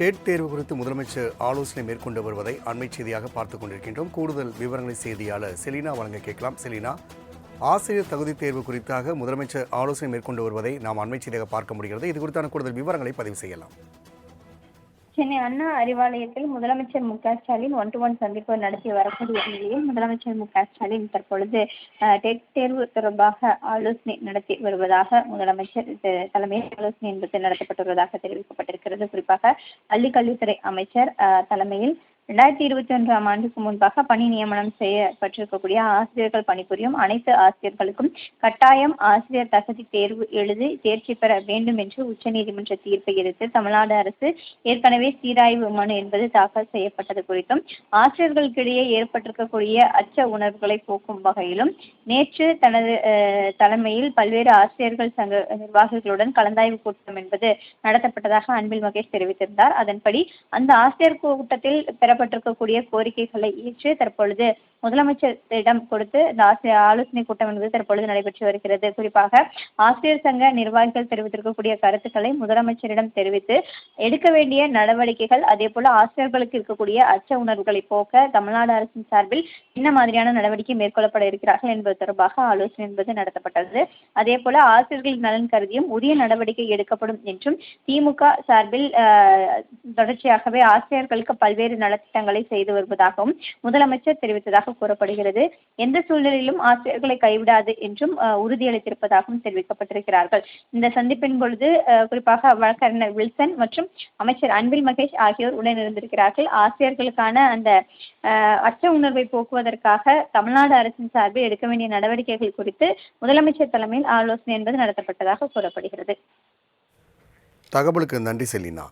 Dead தேர்வு குறித்து முதலமைச்சர் ஆலோசனை மேற்கொண்டு வருவதை அண்மை செய்தியாக பார்த்துக் கொண்டிருக்கின்றோம். கூடுதல் விவரங்களை செய்தியாளர் செலினா வழங்க கேட்கலாம். செலினா ஆசிரியர் தகுதி தேர்வு குறித்தாக முதலமைச்சர் ஆலோசனை மேற்கொண்டு வருவதை நாம் அண்மை செய்தியாக பார்க்க முடிகிறது. இது குறித்தான கூடுதல் விவரங்களை பதிவு செய்யலாம். சென்னை அண்ணா அறிவாலயத்தில் முதலமைச்சர் மு க ஸ்டாலின் ஒன் டு ஒன் சந்திப்பு நடத்தி வரக்கூடிய நிலையில் முதலமைச்சர் மு க ஸ்டாலின் தற்பொழுது டெட் தேர்வு தொடர்பாக ஆலோசனை நடத்தி வருவதாக முதலமைச்சர் தலைமையில் ஆலோசனை என்பது நடத்தப்பட்டுள்ளதாக தெரிவிக்கப்பட்டிருக்கிறது. குறிப்பாக பள்ளிக்கல்வித்துறை அமைச்சர் தலைமையில் ரெண்டாயிரத்தி இருபத்தி ஒன்றாம் ஆண்டுக்கு முன்பாக பணி நியமனம் செய்யப்பட்டிருக்கக்கூடிய ஆசிரியர்கள் பணிபுரியும் அனைத்து ஆசிரியர்களுக்கும் கட்டாயம் ஆசிரியர் தகுதி தேர்வு எழுதி தேர்ச்சி பெற வேண்டும் என்று உச்சநீதிமன்ற தீர்ப்பை எதிர்த்து தமிழ்நாடு அரசு ஏற்கனவே சீராய்வு மனு என்பது தாக்கல் செய்யப்பட்டது குறித்தும் ஆசிரியர்களுக்கிடையே ஏற்பட்டிருக்கக்கூடிய அச்ச உணர்வுகளை போக்கும் வகையிலும் நேற்று தனது தலைமையில் பல்வேறு ஆசிரியர்கள் சங்க நிர்வாகிகளுடன் கலந்தாய்வு கூட்டம் என்பது நடத்தப்பட்டதாக அன்பில் மகேஷ் தெரிவித்திருந்தார். அதன்படி அந்த ஆசிரியர் கூட்டத்தில் பெறப்பட்டிருக்கக்கூடிய கோரிக்கைகளை ஏற்று தற்பொழுது முதலமைச்சரிடம் கொடுத்து இந்த ஆசிரியர் ஆலோசனை கூட்டம் என்பது தற்பொழுது நடைபெற்று வருகிறது. குறிப்பாக ஆசிரியர் சங்க நிர்வாகிகள் தெரிவித்திருக்கக்கூடிய கருத்துக்களை முதலமைச்சரிடம் தெரிவித்து எடுக்க வேண்டிய நடவடிக்கைகள் அதே போல ஆசிரியர்களுக்கு இருக்கக்கூடிய அச்ச உணர்வுகளை போக்க தமிழ்நாடு அரசின் சார்பில் என்ன மாதிரியான நடவடிக்கை மேற்கொள்ளப்பட இருக்கிறார்கள் என்பது தொடர்பாக ஆலோசனை என்பது நடத்தப்பட்டது. அதே போல ஆசிரியர்களின் நலன் கருதியும் உரிய நடவடிக்கை எடுக்கப்படும் என்றும் திமுக சார்பில் தொடர்ச்சியாகவே ஆசிரியர்களுக்கு பல்வேறு நலத்திட்டங்களை செய்து வருவதாகவும் முதலமைச்சர் தெரிவித்ததாக கூறப்படுகிறது. எந்த சூழ்நிலையிலும் ஆசிரியர்களை கைவிடாது என்றும் உறுதியளித்திருப்பதாகவும் தெரிவிக்கப்பட்டிருக்கிறார்கள். இந்த சந்திப்பின் பொழுது குறிப்பாக வழக்கறிஞர் வில்சன் மற்றும் அமைச்சர் அன்பில் மகேஷ் ஆகியோர் உடனிருந்திருக்கிறார்கள். ஆசிரியர்களுக்கான அந்த அச்ச உணர்வை போக்குவதற்காக தமிழ்நாடு அரசின் சார்பில் எடுக்க வேண்டிய நடவடிக்கைகள் குறித்து முதலமைச்சர் தலைமையில் ஆலோசனை என்பது நடத்தப்பட்டதாக கூறப்படுகிறது. தகவலுக்கு நன்றி செலினா